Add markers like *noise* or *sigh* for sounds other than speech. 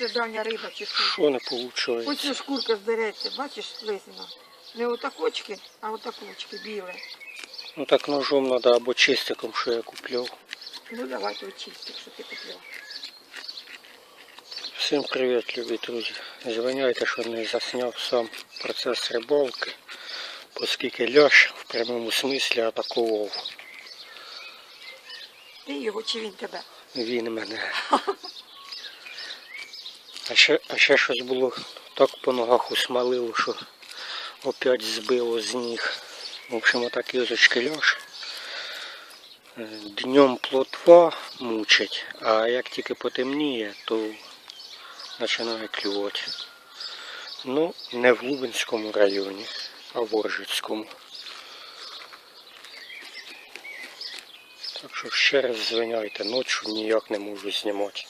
це дальня риба чи що. Не виходить? Ось ця шкурка здереться, бачиш, лисина. Не отакочки, а отакочки біле. Ну так ножом треба або чистиком, що я купляв. Ну давай той чистик, що ти купила. Всім привіт, любі друзі. Звиняйте, що не засняв сам процес рибалки, оскільки ляш в прямому смислі атакував Ти його чи він тебе? він мене. *laughs* А ще, а ще щось було так по ногах усмалило, що опять збило з ніг. В общем, отак язички ляш. Е, Днем плотва мучить, а як тільки потемніє, то починає клювати. Ну, не в Лубенському районі, а в Оржицькому. Так що ще раз звиняйте, ночі ніяк не можу знімати.